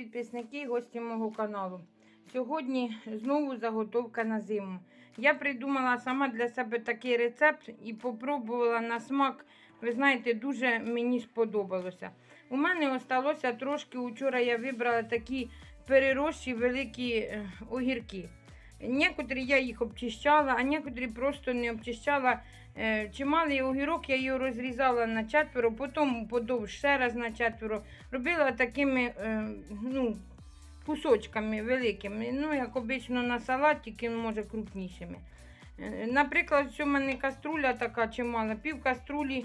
Підписники і гості мого каналу. Сьогодні знову заготовка на зиму. Я придумала сама для себе такий рецепт і попробувала на смак. Ви знаєте, дуже мені сподобалося. У мене осталося трошки. Учора я вибрала такі перерощі великі е, огірки. Некоторі я їх обчищала, а некоторі просто не обчищала. Е, Чималий огірок я його розрізала на четверо, потім подовж ще раз на четверо. Робила такими е, ну, кусочками великими. Ну, як обично на салат, тільки може крупнішими. Е, Наприклад, що в мене каструля така чимала, пів каструлі.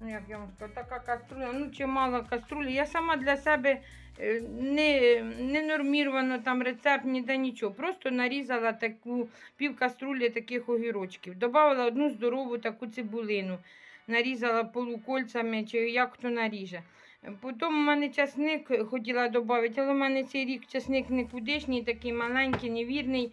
Ну, як я вам скажу, така каструля, ну чимала каструлі. Я сама для себе е, не, не нормірувано там рецепт, ніде нічого. Просто нарізала таку пів каструлі таких огірочків. Добавила одну здорову таку цибулину. Нарізала полукольцями, чи як хто наріже. Потім у мене часник хотіла додати, але в мене цей рік часник никудишній, такий маленький, невірний.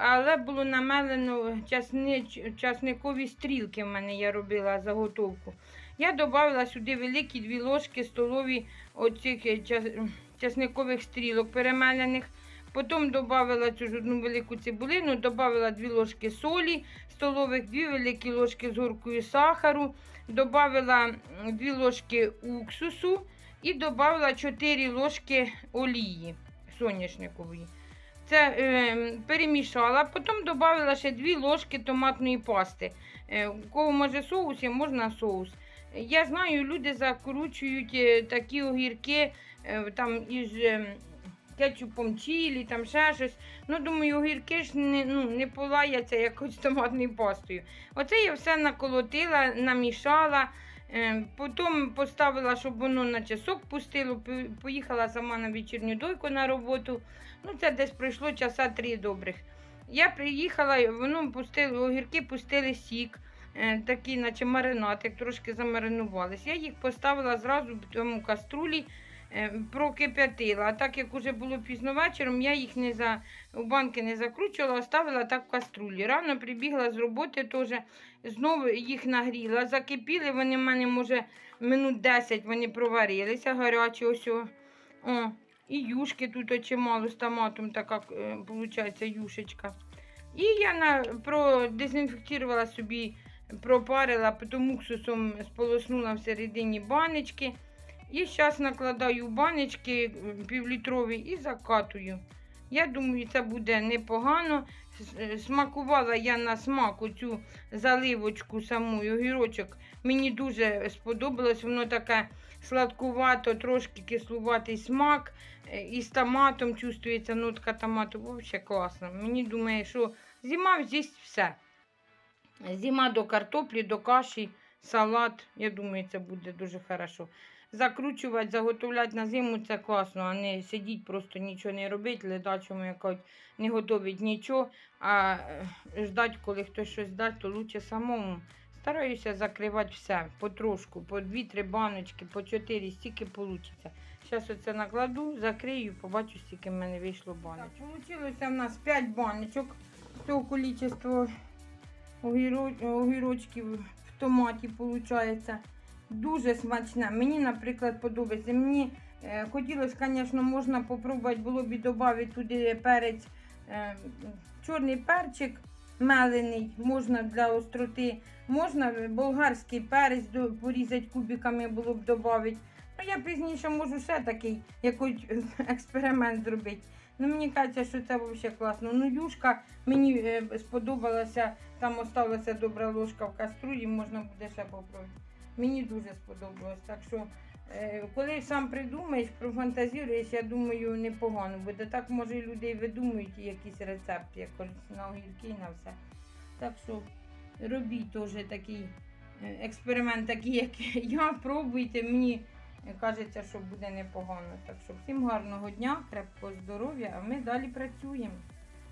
Але було намелено часни, часникові стрілки. В мене я робила заготовку. Я додала сюди великі дві ложки столові оцих е, час- часникових стрілок перемелених. Потім додала одну велику цибулину, додала дві ложки солі столових, дві великі ложки з горкою сахару, додала дві ложки уксусу і додала 4 ложки олії соняшникової. Це е, перемішала, потім додала ще 2 ложки томатної пасти. Е, у кого може соус, є, можна соус. Я знаю, люди закручують е, такі огірки е, там із е, кетчупом чилі, там ще щось. Ну, думаю, огірки ж не, ну, не полаяться якось томатною пастою. Оце я все наколотила, намішала. е, Потім поставила, щоб воно на часок пустило. Поїхала сама на вечірню дойку на роботу. Ну, це десь пройшло часа три добрих. Я приїхала, воно пустило, огірки пустили сік, е, такий, наче маринад, як трошки замаринувались. Я їх поставила зразу в тому каструлі, прокип'ятила. А так як уже було пізно вечором, я їх не за, у банки не закручувала, оставила так в каструлі. Рано прибігла з роботи теж, знову їх нагріла. Закипіли, вони в мене, може, минут 10 вони проварилися, гарячі ось. О. О, і юшки тут чимало з томатом, така, виходить, юшечка. І я на, продезінфектувала собі, пропарила, потім уксусом сполоснула всередині баночки. І зараз накладаю баночки півлітрові і закатую. Я думаю, це буде непогано. Е, Смакувала я на смак оцю заливочку саму, огірочок. Мені дуже сподобалось, воно таке сладкувато, трошки кислуватий смак. Е, І з томатом чувствується нотка томату. Взагалі класно. Мені думає, що зима з'їсть все. Зима до картоплі, до каші, салат. Я думаю, це буде дуже хорошо. Закручувати, заготовляти на зиму це класно, а не сидіть, просто нічого не робити, ледачому якось не готовить нічого, а е, ждати, коли хтось щось дасть, то краще самому. Стараюся закривати все потрошку, по 2-3 баночки, по 4, стільки вийде. Зараз оце накладу, закрию, побачу, скільки в мене вийшло баночок. Так, Вийшло в нас 5 баночок з того огіро- огірочків в томаті виходить. Дуже смачне. Мені, наприклад, подобається. Мені е, хотілося, звісно, можна попробувати було б додати туди перець, е, чорний перчик мелений, можна для остроти. Можна болгарський перець порізати кубиками було б додати. Ну, я пізніше можу ще такий якийсь експеримент зробити. Ну, мені кажеться, що це взагалі класно. Ну, юшка мені е, сподобалася, там осталася добра ложка в каструлі, можна буде ще попробувати. Мені дуже сподобалось. Так що, е, коли сам придумаєш, профантазіруєш, я думаю, непогано буде. Так може і люди видумують якісь рецепти, якось на огірки і на все. Так що робіть теж такий е, експеримент, такий, як я, пробуйте. Мені кажеться, що буде непогано. Так що всім гарного дня, крепкого здоров'я, а ми далі працюємо.